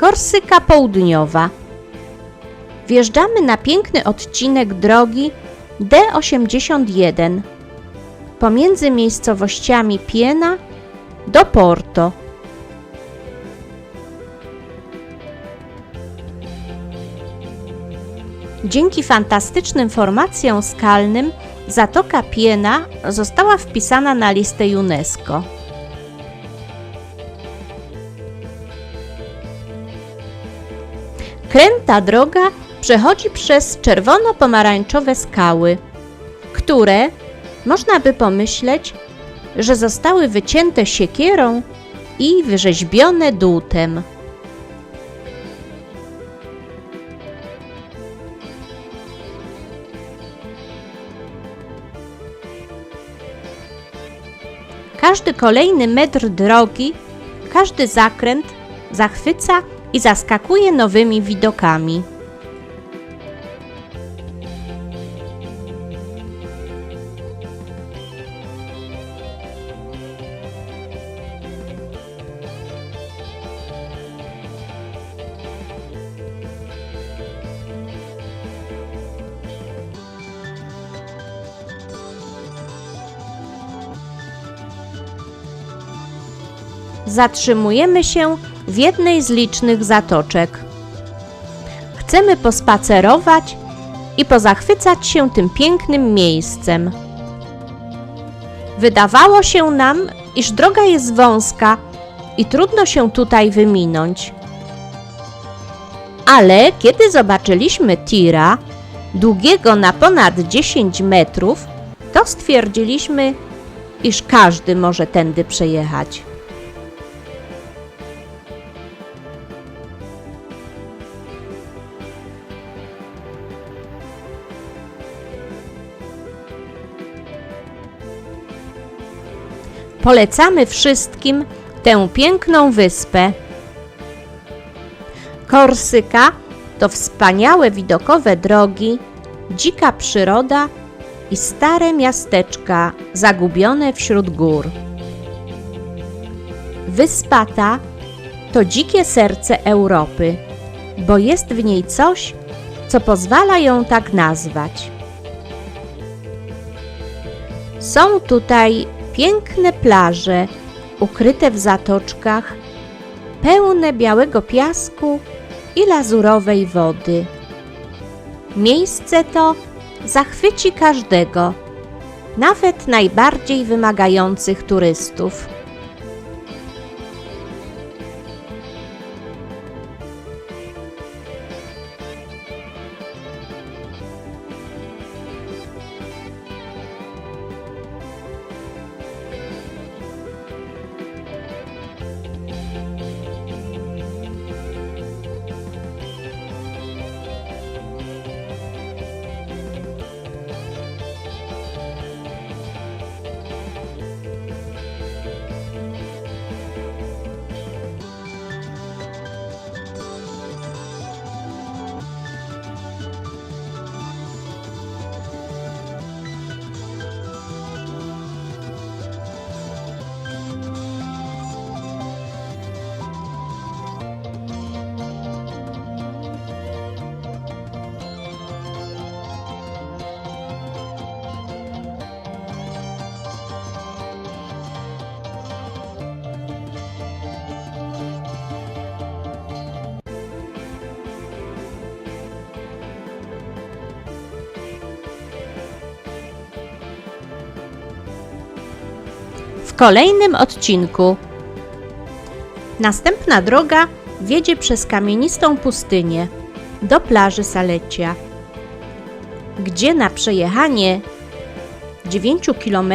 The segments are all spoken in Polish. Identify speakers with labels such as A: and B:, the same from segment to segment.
A: Korsyka Południowa. Wjeżdżamy na piękny odcinek drogi D81 pomiędzy miejscowościami Piena do Porto. Dzięki fantastycznym formacjom skalnym Zatoka Piena została wpisana na listę UNESCO. Kręta droga przechodzi przez czerwono-pomarańczowe skały, które, można by pomyśleć, że zostały wycięte siekierą i wyrzeźbione dłutem. Każdy kolejny metr drogi, każdy zakręt zachwyca i zaskakuje nowymi widokami. Zatrzymujemy się w jednej z licznych zatoczek. Chcemy pospacerować i pozachwycać się tym pięknym miejscem. Wydawało się nam, iż droga jest wąska i trudno się tutaj wyminąć. Ale kiedy zobaczyliśmy tira, długiego na ponad 10 metrów, to stwierdziliśmy, iż każdy może tędy przejechać. Polecamy wszystkim tę piękną wyspę. Korsyka to wspaniałe widokowe drogi, dzika przyroda i stare miasteczka zagubione wśród gór. Wyspa ta to dzikie serce Europy, bo jest w niej coś, co pozwala ją tak nazwać. Są tutaj piękne plaże, ukryte w zatoczkach, pełne białego piasku i lazurowej wody. Miejsce to zachwyci każdego, nawet najbardziej wymagających turystów. Kolejnym odcinku. Następna droga wiedzie przez kamienistą pustynię do plaży Salecia, gdzie na przejechanie 9 km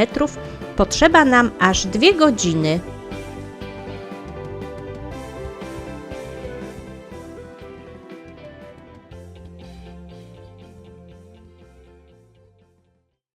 A: potrzeba nam aż 2 godziny.